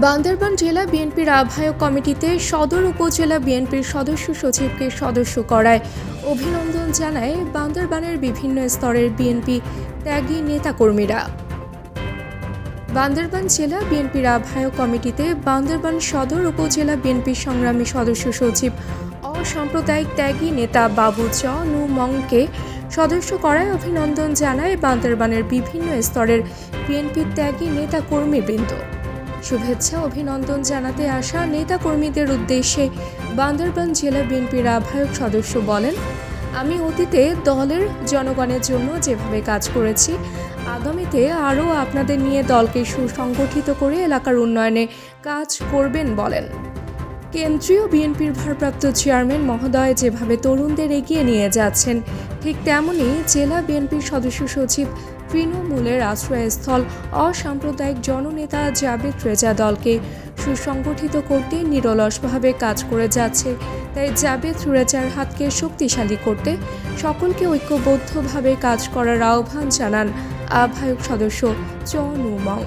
বান্দরবান জেলা বিএনপির আহ্বায়ক কমিটিতে সদর উপজেলা বিএনপির সদস্য সচিবকে সদস্য করায়। অভিনন্দন জানায় বান্দরবানের বিভিন্ন স্তরের বিএনপি ত্যাগী নেতাকর্মীরা। বান্দরবান জেলা বিএনপির আহ্বায়ক কমিটিতে বান্দরবান সদর উপজেলা বিএনপির সংগ্রামী সদস্য সচিব অসাম্প্রদায়িক ত্যাগী নেতা বাবু চ নু মংকে সদস্য করায় অভিনন্দন জানায় বান্দরবানের বিভিন্ন স্তরের বিএনপির ত্যাগী নেতা কর্মীবৃন্দ শুভেচ্ছা, অভিনন্দন জানাতে আসা নেতা কর্মীদের উদ্দেশ্যে বান্দরবান জেলা বিএনপির আহ্বায়ক সদস্য বলেন, আমি অতীতে দলের জনগণের জন্য যেভাবে কাজ করেছি, আগামীতে আরও আপনাদের নিয়ে দলকে সুসংগঠিত করে এলাকার উন্নয়নে কাজ করবেন বলেন। কেন্দ্রীয় বিএনপির ভারপ্রাপ্ত চেয়ারম্যান মহোদয় যেভাবে তরুণদের এগিয়ে নিয়ে যাচ্ছেন, ঠিক তেমনই জেলা বিএনপির সদস্য সচিব তৃণমূলের আশ্রয়স্থল অসাম্প্রদায়িক জননেতা জাবেদ রেজা দলকে সুসংগঠিত করতে নিরলসভাবে কাজ করে যাচ্ছে। তাই জাবেদ রেজার হাতকে শক্তিশালী করতে সকলকে ঐক্যবদ্ধভাবে কাজ করার আহ্বান জানান আহ্বায়ক সদস্য চনুমং